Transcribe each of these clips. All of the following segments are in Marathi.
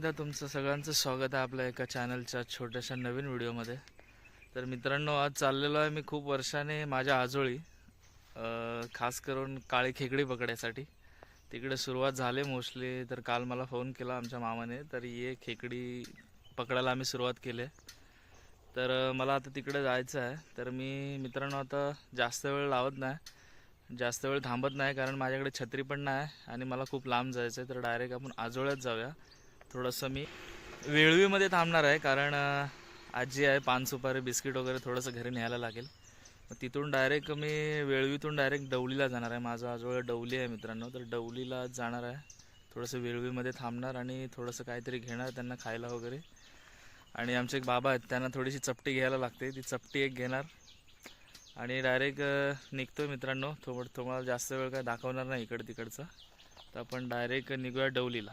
एकदा तुमचं सगळ्यांचं स्वागत आहे आपल्या एका चॅनलच्या छोट्याशा नवीन व्हिडिओमध्ये. तर मित्रांनो आज चाललेलो आहे मी खूप वर्षाने माझ्या आजोळी खास करून काळी खेकडी पकडायसाठी. तिकडे सुरुवात झाली मोस्टली तर काल मला फोन केला आमच्या मामाने तर ये खेकडी पकडायला आम्ही सुरुवात केली आहे. तर मला आता तिकडे जायचं आहे. तर मी मित्रांनो आता जास्त वेळ लावत नाही. जास्त वेळ थांबत नाही कारण माझ्याकडे छत्री पण नाही आणि मला खूप लांब जायचं आहे तर डायरेक्ट आपण आजोळ्यात जाऊया. थोडंसं मी वेळवीमध्ये थांबणार आहे कारण आजी आहे पान सुपारी बिस्किट वगैरे थोडंसं घरी न्यायला लागेल. मग तिथून डायरेक्ट मी वेळवीतून डायरेक्ट डवलीला जाणार आहे. माझं आजोळा डवली आहे मित्रांनो. तर डवलीला जाणार आहे. थोडंसं वेळवीमध्ये थांबणार आणि थोडंसं काहीतरी घेणार त्यांना खायला वगैरे. आणि आमचे एक बाबा आहेत त्यांना थोडीशी चपटी घ्यायला लागते. ती चपटी एक घेणार. आणि डायरेक्ट निघतो मित्रांनो. थोडं तुम्हाला जास्त वेळ काय दाखवणार नाही इकडं तिकडचं. तर आपण डायरेक्ट निघूया डवलीला.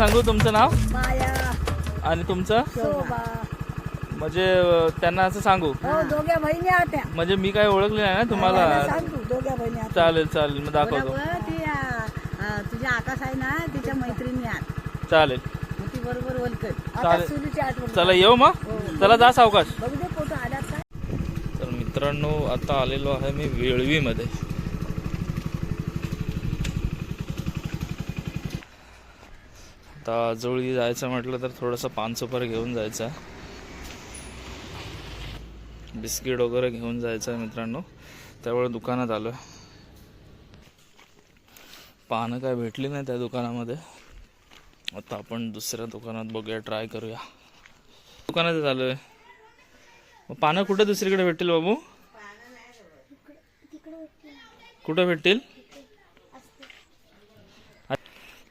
सांगू तुमचं नाव? माया. आणि तुमचं? शोभा. म्हणजे त्यांना असं सांगू. हो दोघ्या बहिणी होत्या म्हणजे मी काय ओळखले नाही ना तुम्हाला? सांग तू दोघ्या बहिणी होत्या. चालेल चालेल मग दाखवतो. बरोबर ती आ, आ, तुझ्या आकाश आहे ना तिच्या मैत्रिणी आत चालेल. मग ती बरोबर चालेल. आठवण चला येऊ मग? हो. चला जा सावकाश. बघू दे फोटो आल्यात काय तर मित्रांनो आता आलेलो आहे मी वेळवीमध्ये. आता आजोळी जायचं म्हटलं तर थोडंसं पान सुपर घेऊन जायचं आहे. बिस्किट वगैरे घेऊन जायचं आहे मित्रांनो. त्यामुळे दुकानात आलो आहे पानं काय भेटली नाही त्या दुकानामध्ये. आता आपण दुसऱ्या दुकानात बघूया ट्राय करूया. दुकानात आलो आहे मग पानं कुठे दुसरीकडे भेटतील बाबू? कुठे भेटतील?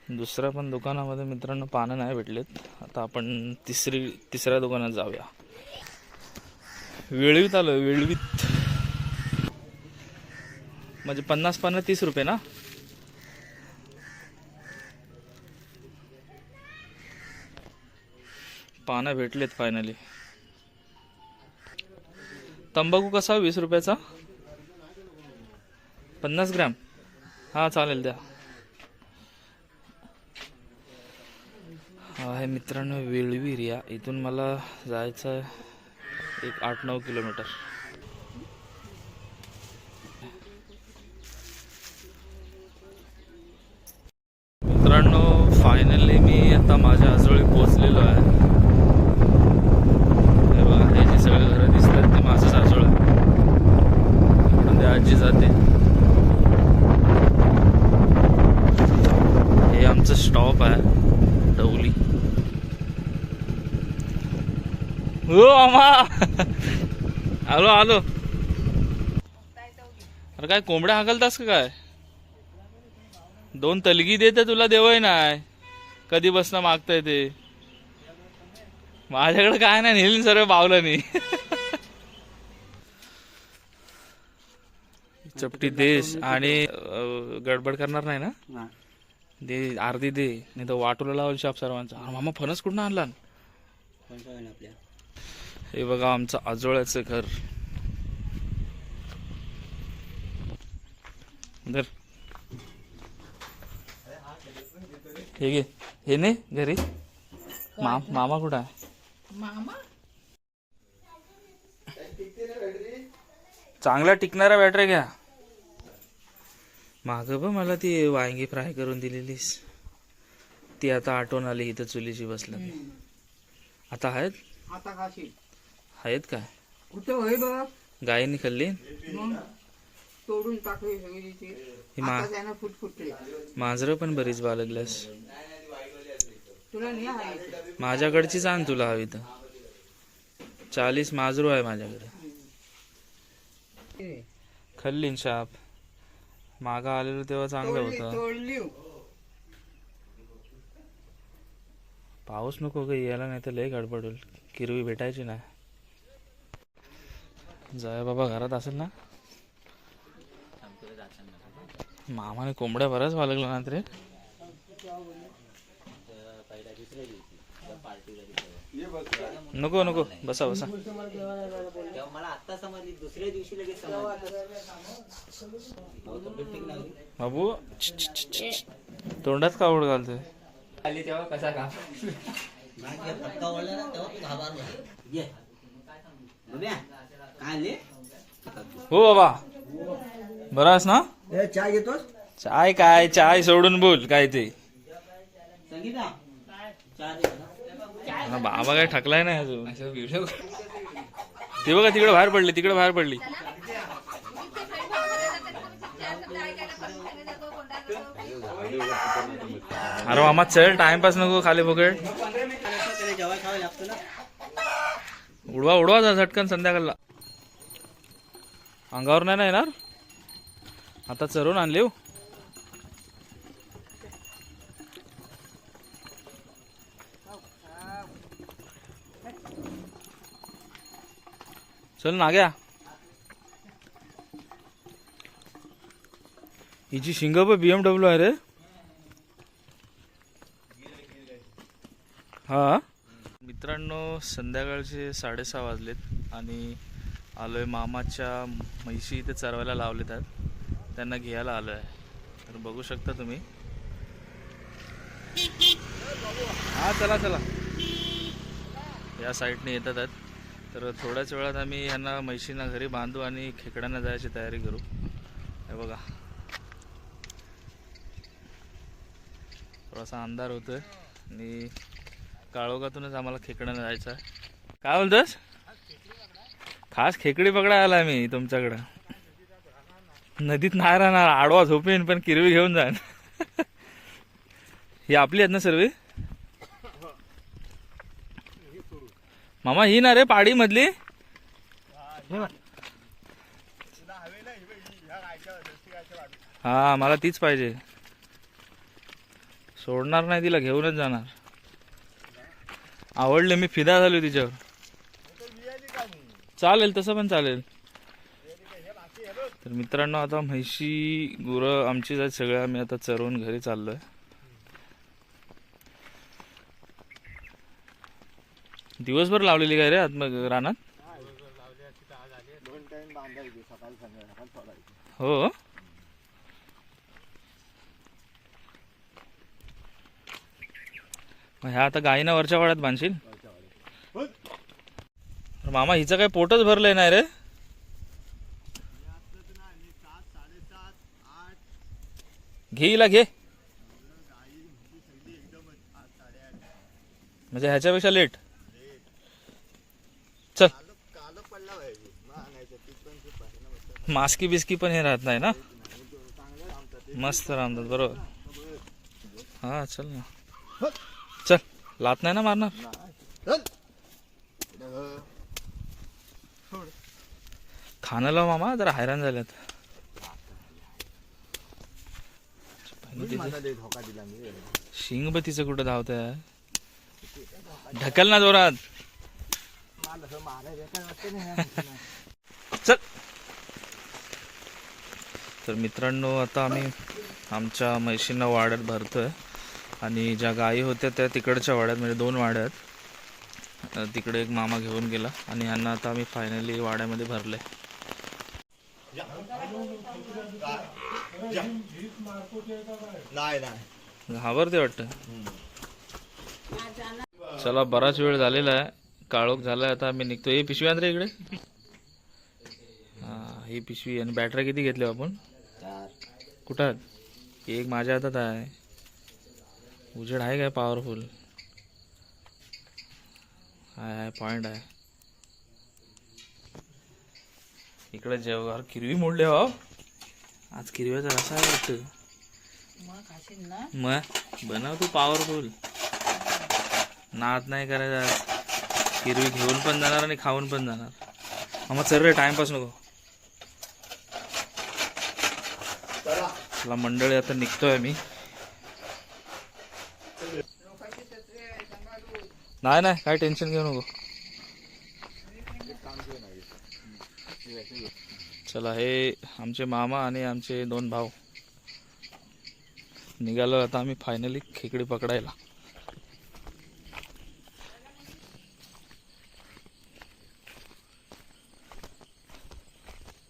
दुसऱ्या पण दुकानामध्ये मित्रांनो पानं नाही भेटलेत. आता आपण तिसरी तिसऱ्या दुकानात जाऊया. वेळवीत आलो वेळवीत. म्हणजे पन्नास पानं तीस रुपये ना? पानं भेटलेत फायनली तंबाखू कसा वीस रुपयाचा? पन्नास ग्रॅम. हा चालेल द्या. आहे मित्रांनो वेळवीर इथून मला जायचं आहे एक आठ नऊ किलोमीटर मित्रांनो फायनली मी आता माझ्या आजोळी पोहोचलेलो आहे हे बघा हे जे सगळे घरं दिसतात ते माझंच आजोळ आहे इकडून ते आजी जाते हे आमचं स्टॉप आहे डवली हो आम्हा आलो आलो. अरे काय कोंबड्या हाकलतास का काय? दोन तलगी देते तुला देवय नाही. कधी बसणं मागताय ते. माझ्याकडे काय नाही नेली सर्व बावलं नाही चपटी देश आणि गडबड करणार नाही ना? दे अर्धी दे नाही तर वाटूला लावल शाप सर्वांचा. मामा फणस कुठं आणला आपल्या. हे बघा आमचं आजोळ्याचं घर. हे घे. हे नाही घरी. मा मामा कुठं आहे? मामा? चांगल्या टिकणाऱ्या बॅटऱ्या घ्या. माग ब मला ती वांगी फ्राय करून दिलेलीस. ती आता आठवण आली इथं चुलीची बसलं. आता आहेत? आता खाशील. आहेत काय? कुठं होय बघ? गायीने खाल्ली? मग? तोडून टाकली सगळी ती ही मा आता त्यानं फुट फुटले. मांजरं पण बरीच बाळगल्यास तुला नाही आहे माझ्याकडचीच आण तुला हवी तर. चाळीस माजरू आहे माझ्याकडे. खाल्ली शाप. मागा आलेलो तेव्हा चांगलं तोडली होतं. तोडली. पाऊस नको ग यायला नाही तर लय गडबडल किरवी भेटायची नाही. जय बाबा घरात असेल ना? मामाने कोंबड्या बऱ्याच वालगला ना रे. नको नको बसा बसा. मला आता समजली दुसऱ्या दिवशी लगेच बाबू. तोंडात कावड घालतोय? आली तेव्हा कसा का तेव्हा हो बाबा. बरास ना? चाय घेतोस? चाय काय? चाय सोडून बोल काय ते. बाबा काय ठकलाय नाही अजून. व्हिडिओ ते बघा तिकडे बाहेर पडली तिकडे बाहेर पडली. अरे मामा चल टाइमपास नको खाली पकड उडवा उडवा झटकन संध्याकाळला. अंगावर नाही ना येणार? आता चरून आणले हो. चल ना घ्या हिची शिंग पण बीएमडब्ल्यू आहे रे. हा? मित्रांनो संध्याकाळचे साडेसहा वाजलेत आणि आलोय. मामाच्या म्हैशी इथे चरवायला लावलेत. आहेत त्यांना घ्यायला आलो आहे तर बघू शकता तुम्ही. हा चला चला. या साईडने येतात आहेत. तर थोड्याच वेळात आम्ही ह्यांना म्हैशींना घरी बांधू आणि खेकड्यांना जायची तयारी करू. हे बघा. थोडासा अंधार होतोय आणि काळोखातूनच आम्हाला खेकड्यांना जायचं आहे. काय बोलतोस? खास खेकडी पकडा आला मी तुमच्याकडं. नदीत नाही राहणार आडवा झोपेन पण किरवी घेऊन जाईन. ही आपली आहेत ना सर्व? मामा ही ना रे पाडी मधली हा मला तीच पाहिजे. सोडणार नाही तिला घेऊनच जाणार. आवडले मी फिदा झालो तिच्यावर. चालेल तसं पण चालेल. तर मित्रांनो आता म्हैशी गुरं आमचीच आहेत सगळ्या आम्ही आता चरवून घरी चाललोय. दिवसभर लावलेली काय रे आत्म रानात? हो. मग ह्या आता गायीना वरच्या वाड्यात बांधशील? मामा हिचं काय पोटच भरलंय नाही रे. घेईला घे. म्हणजे ह्याच्यापेक्षा लेट. चल. मास्की बिस्की पण हे राहत नाही ना? मस्त राहतात बरोबर. हा चल ना. चल लात नाही ना मारणार? खाणं लाव मामा जरा हैराण झाल्यात शिंग ब तिचं कुठं धावत ढकल ना जोरात. चल. तर मित्रांनो आता आम्ही आमच्या म्हैशींना वाड्यात भरतोय. आणि ज्या गायी होत्या त्या तिकडच्या वाड्यात म्हणजे दोन वाड्या आहेत अ, तिकडे एक मामा घेऊन गेला. आणि यांना आता आम्ही फायनली वाड्यामध्ये भरले नाही नाही. घाबरते वाटतं. चला बराच वेळ झालेला आहे. काळोख झालाय आता आम्ही निघतो हे पिशवी आण रे इकडे. हां ही पिशवी आणि बॅटरी किती घेतली हो आपण? कुठं एक माझ्या हातात आहे. उजेड आहे काय? पॉवरफुल आहे हाय पॉईंट आहे. इकडे जेव्हा किरवी मोडले हो. आज किरव्याचा रसा वाटतं. मग खाशील ना. मग बनव तू पॉवरफुल नाद नाही करायचा आज. हिरवी घेऊन पण जाणार आणि खाऊन पण जाणार. मग चल रे टाइमपास नको. चला. मंडळी आता निघतोय मी. नाही नाही काय टेन्शन घेऊ नको. चला हे आमचे मामा आणि आमचे दोन भाऊ. निघालो आता आम्ही फायनली खेकडी पकडायला.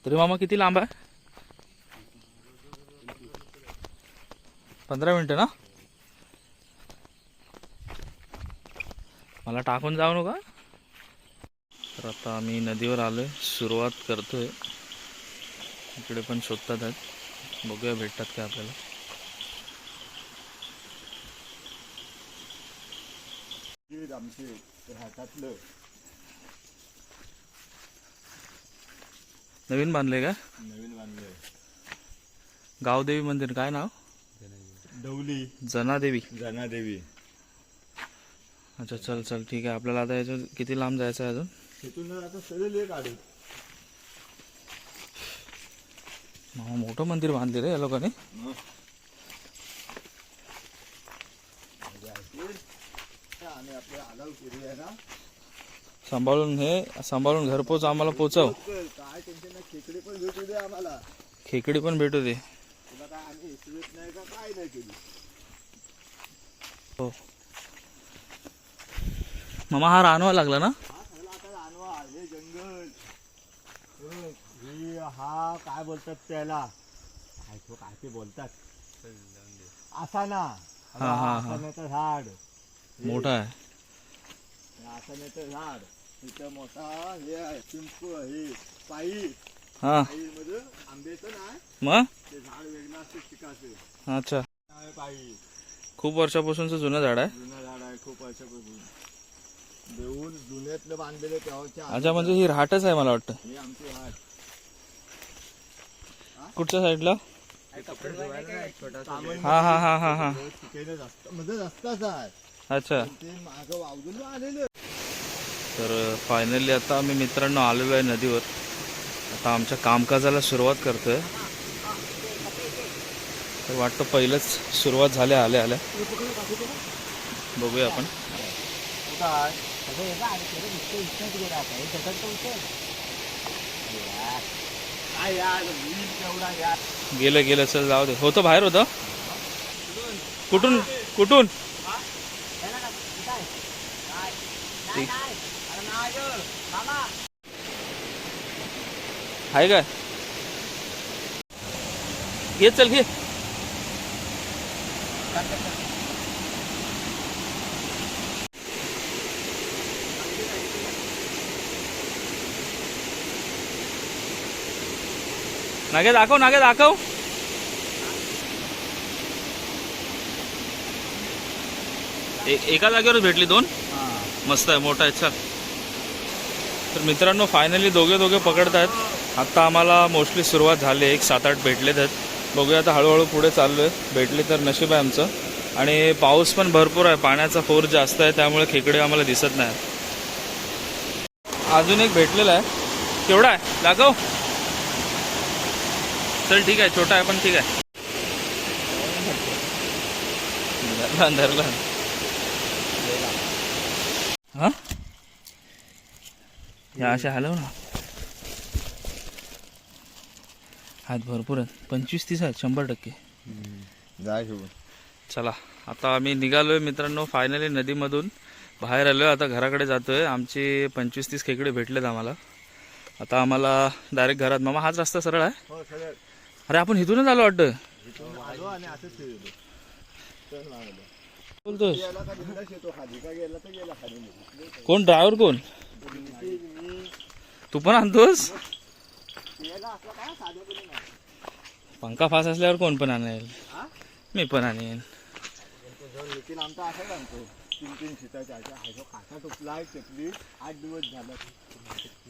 तरी मामा किती लांब आहे? पंधरा मिनिटं ना? मला टाकून जाऊ नका. तर आता आम्ही नदीवर आलोय सुरुवात करतोय. इकडे पण शोधतात आहेत. बघूया भेटतात का आपल्याला. नवीन बांधले का? नवीन बांधलंय. गावदेवी मंदिर काय नाव? डवली. जनादेवी. जनादेवी. अच्छा चल चल ठीक आहे. आपल्याला आता याच्यात किती लांब जायचं आहे अजून? तिथून आता सरळ एक काढू मामा मोठं मंदिर बांधले रे या लोकांनी. सांभाळून हे सांभाळून घरपोच आम्हाला पोचव. काय टेन्शन खेकडे पण भेटू दे. आम्हाला खेकडी पण भेटू दे हो मामा हा रानवा लागला ना जंगल. हे- काय बोलतात त्याला? काय तो काय ते बोलतात? आसाना हा, हा, हा. आसानाचं झाड. मोठा आहे. आसानाचं झाड. इथं मोठा हे आहे चिंकू हे पायी. हा. आंब्याचं मग? ते झाड वेगळं असते पिकाचं अच्छा. पायी. खूप वर्षापासूनचं जुनं झाड आहे. जुनं झाड आहे खूप वर्षापासून. देऊन जुन्यातलं बांधलेलं तेव्हाच्या अच्छा म्हणजे ही राहटच आहे मला वाटतं. हे आमचे झाड कुठच्या साईडला? हा हा हा हा हा. अच्छा. तर फायनली आता आम्ही मित्रांनो आलेलो आहे नदीवर. आता आमच्या कामकाजाला सुरुवात करतोय. तर वाटतं पहिलंच सुरुवात झाल्या आल्या आल्या. बघूया आपण कुठं आहे काय यार वीज केवढा यार गेलं गेलं चल जाऊ दे. होतं बाहेर होतं? कुठून? कुठून? आहे काय? घे चल घे नागे दाखव नागे दाखव. एका जागेवरच भेटली दोन? मस्त आहे मोठा आहे चल. तर मित्रांनो फायनली दोघे दोघे पकडत आहेत आत्ता आम्हाला मोस्टली सुरुवात झाली आहे. एक सात आठ भेटलेत. आहेत बघूया आता हळूहळू पुढे चाललो आहे भेटले तर नशीब आहे आमचं. आणि पाऊस पण भरपूर आहे. पाण्याचा फोर जास्त आहे. त्यामुळे खेकडे आम्हाला दिसत नाही अजून एक भेटलेला आहे. केवढा आहे? दाखव. चल ठीक आहे. छोटा आहे पण ठीक आहे. धरला धरला हा? या अशा हलव ना. आहेत भरपूर आहेत. पंचवीस तीस आहेत शंभर टक्के. चला आता आम्ही निघालोय मित्रांनो फायनली नदीमधून. बाहेर आलोय आता घराकडे जातोय. आमचे पंचवीस तीस खेकडे भेटलेत आम्हाला. आता आम्हाला डायरेक्ट घरात. मामा हाच रस्ता सरळ आहे? हो अरे आपण इथूनच आलो वाटतं. बोलतोस. कोण? ड्रायव्हर कोण? तू पण आणतोस? पंखा फास असल्यावर कोण पण आणेल? मी पण आणेन. आणतो तीन तीन चपली आठ दिवस झाला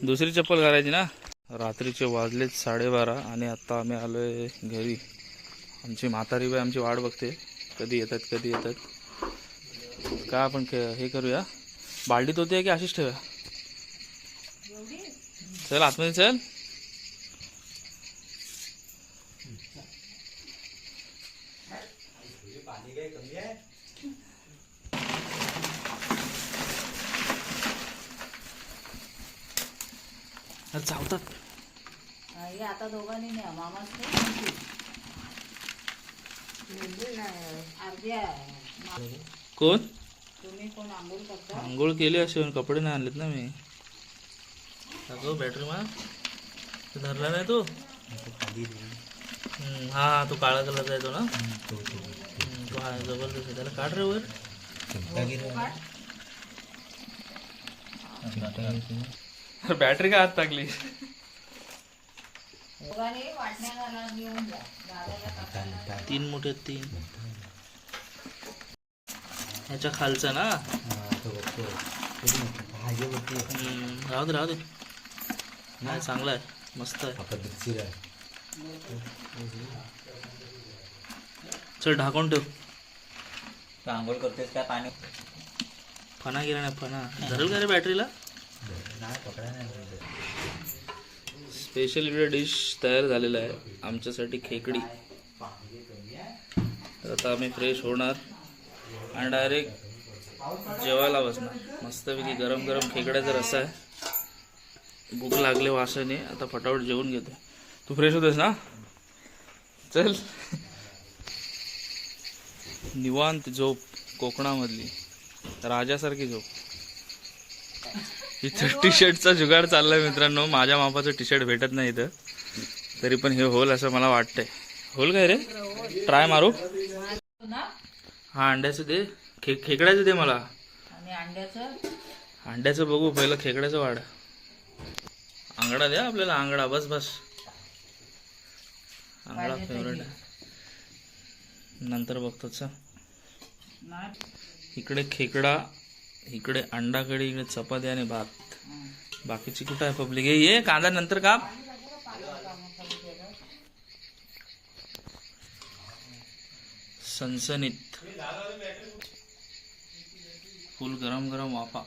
दुसरी चप्पल घालायची ना? रात्रीचे वाजलेत साडेबारा आणि आत्ता आम्ही आलोय घरी. आमची म्हातारी बाई आमची वाट बघते. कधी येतात कधी येतात. काय आपण हे करूया? बाल्डीत होते की अशीच ठेवूया चल आतमध्ये चल. चावतात हे आता दोघांनी अर्ध्या कोण? तुम्ही कोण आंघोळ करता? आंघोळ केली असे कपडे नाही आणलेत ना मी. दाखव बॅटरी मा तू धरला नाही तू? हा तो काळा कलरचा आहे तो ना तो हा जबरदस्त आहे. त्याला काढ रे वर. बॅटरी काय आत टाकली तीन मोठे तीन. ह्याच्या खालचा ना? राहू दे राहू दे. नाही चांगला आहे. मस्त आहे. चल ढाकून ठेव. आंघोळ करतेस काय पाणी? फणा गेला नाही फणा. धरेल का रे बॅटरीला? स्पेशल इकडे डिश तयार झालेला आहे. आमच्यासाठी खेकडी. तर आता आम्ही फ्रेश होणार आणि डायरेक्ट जेवायला बसणार. मस्तपैकी गरम गरम खेकड्याचा रस्सा आहे. भूक लागले वासाने. आता फटाफट जेवून घेतो तू फ्रेश होतेस ना? चल. निवांत झोप. कोकणामधली. राजासारखी झोप. इथं टी शर्टचा जुगाड चाललाय मित्रांनो. माझ्या मापाचं टी शर्ट भेटत नाही इथं. तरी पण हे होल असं मला वाटतंय. होल काय रे? ट्राय मारू? हा अंड्याचं दे. खे खेकड्याचं दे मला. अंड्याचं? अंड्याचं बघू. पहिलं खेकड्याचं वाढ. आंगडा द्या आपल्याला. आंगडा बस बस. आंगडा फेवरेट नंतर बघतोच. नाही. इकडे खेकडा इकडे अंडा कढी इकडे चपाती आणि भात. बाकीची कुठं आहे पब्लिक? हे ये कांदा नंतर काप सनसनीत. फुल गरम गरम वाफा.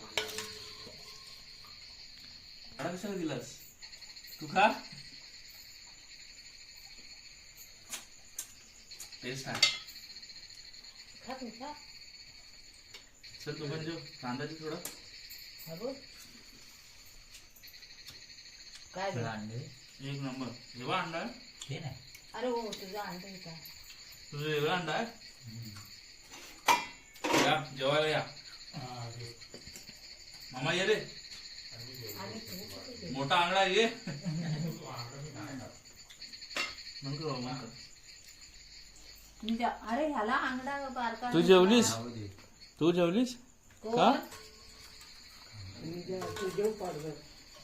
काढा कशाला दिलास तू खा. टेस्ट आहे खा तू खा. चल तू पण जेव. कांदा दे थोडा. काय झालं? एक नंबर. जेव्हा अंडा आहे? हे नाही. अरे हो तुझा अंडा होता तुझं वेगळा अंडा आहे? या जेवायला या. मामा ये रे. मोठा आंगडा आहे, ये. मग कर, मग कर. अरे ह्याला अंगडा बारका तू जेवलीस? तू जेवलीस? कोण? का?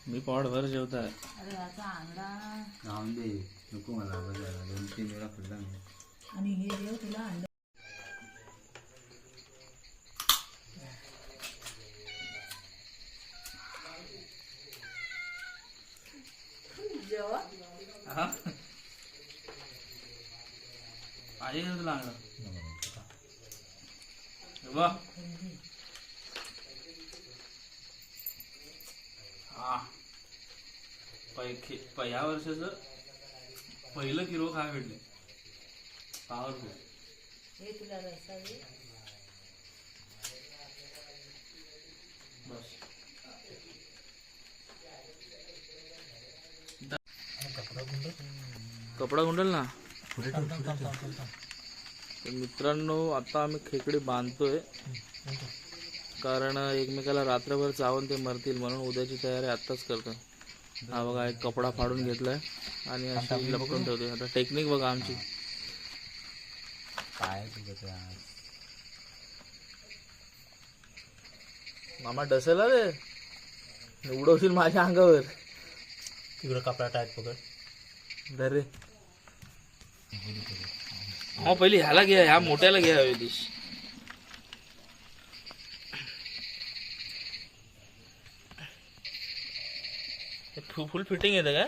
मी पॉटभर. अरे राहून दे. नको मला दोन तीन वेळा मी. आणि हे देव तुला अंडा जेव्हा हा पाहिजे का तुला अंगडा हे बघ. हा पै खे- प- या वर्षाचं पहिलं किलो काय भेटले. पॉवरफुल हे तुला रस्सा दे. बस. कपडा गुंडल ना? तर मित्रांनो आता आम्ही खेकडी बांधतोय. कारण एकमेकाला रात्रभर चावून ते मरतील म्हणून उद्याची तयारी आत्ताच करतोय. हा बघा एक कपडा फाडून घेतलाय आणि अशी लपकून ठेवतोय. आता टेक्निक बघा आमची. काय? मामा डसेला रे उडवशील माझ्या अंगावर. तिकडं कपडा टाईट पकड. धर रे. हा पहिली ह्याला घ्या ह्या मोठ्याला घ्या वेदिश फु- फुल फिटिंग येतं का?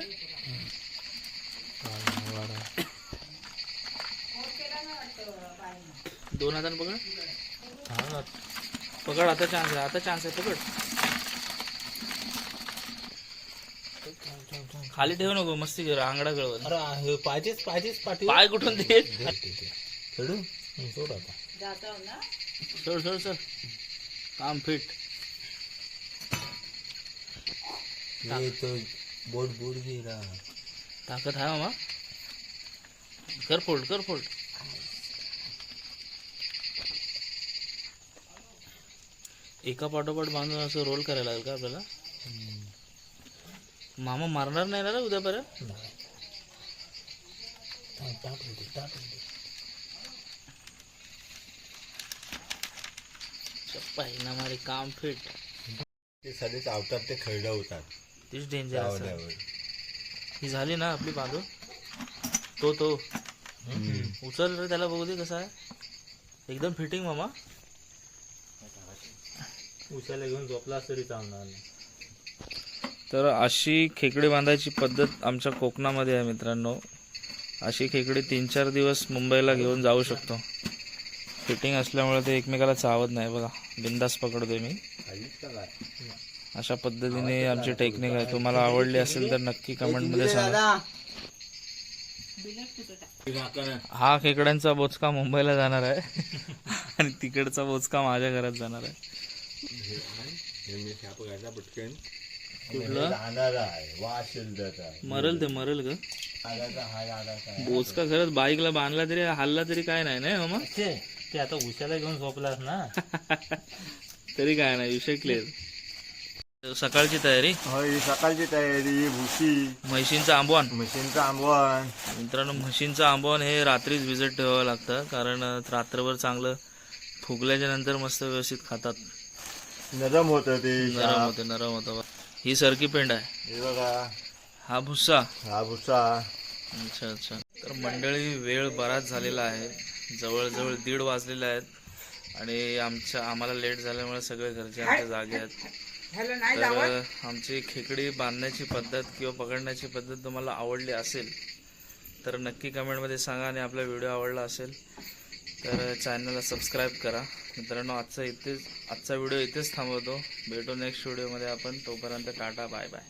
दोन हजार पकड. पकड आता चान्स आहे आता चान्स आहे पकड. खाली ठेवू नको मस्ती कर आंगडा गळवत अरे हे पाहिजेच पाहिजेच पाठी पाय कुठून दे? चढू हं, सोड आता. जातो ना. सोड सोड सोड. काम फिट हे तो बोट बोट गेला ताकद आहे मामा। कर फोल्ड कर फोल्ड। एका पाठोपाठ बांधून असं रोल करायला लागेल का आपल्याला? मामा मारणार नाही ना रे उद्यापर्यंत? टाक रे ते, टाक रे ते. पहिला मारे काम फिट ते सगळे चावतात ते खरडा होतात. तीच डेंजर असं. ही झाली ना आपली बांधून तो तो. उचल रे त्याला बघू दे कसा आहे. एकदम फिटिंग मामा. उशाला घेऊन झोपला तरी चावणार नाही. तर अशी खेकडी बांधायची पद्धत आमच्या कोकणामध्ये आहे मित्रांनो. अशी खेकडी तीन चार दिवस मुंबईला घेऊन जाऊ शकतो. फिटिंग असल्यामुळे ते एकमेकाला चावत नाही बघा. बिंदास पकडतोय मी. अशा पद्धतीने आमची टेक्निक आहे. तुम्हाला आवडली असेल तर नक्की कमेंटमध्ये सांगा. हा खेकड्यांचा बोचका मुंबईला जाणार आहे. आणि तिकडचा बोचका माझ्या घरात जाणार आहे. हे मरल ते मरल ग. हा बोचका खरंच बाईकला बांधला तरी हल्ला तरी काय नाही ना मामा? ते आता उशाला घेऊन झोपलास ना. तरी काय नाही विषय क्लिअर सकाळची तयारी? होय सकाळची तयारी भुशी. म्हशींचं आंबवण? मशीनचं आंबवण. मित्रांनो म्हशींचं आंबवण हे रात्रीच भिजत ठेवावं लागतं कारण रात्रभर चांगलं फुगल्याच्या नंतर मस्त व्यवस्थित खातात. नरम होत ते नरम होते नरम होतं. ही सरकी पेंड आहे. हे बघा. हा भुस्सा. हा भुसा अच्छा अच्छा. तर मंडळी वेळ बराच झालेला आहे. जवळजवळ दीड वाजलेले आहेत. आणि आमच्या आम्हाला लेट झाल्यामुळे सगळे घरचे आमच्या जागे आहेत. तर आमची खेकडी बांधण्याची पद्धत किंवा पकडण्याची पद्धत तुम्हाला आवडली असेल तर नक्की कमेंटमध्ये सांगा आणि आपला व्हिडिओ आवडला असेल तर चॅनलला सबस्क्राईब करा. मित्रांनो आजचा इथेच आजचा व्हिडिओ इथेच थांबवतो. भेटू नेक्स्ट व्हिडिओमध्ये आपण. तोपर्यंत टाटा बाय बाय.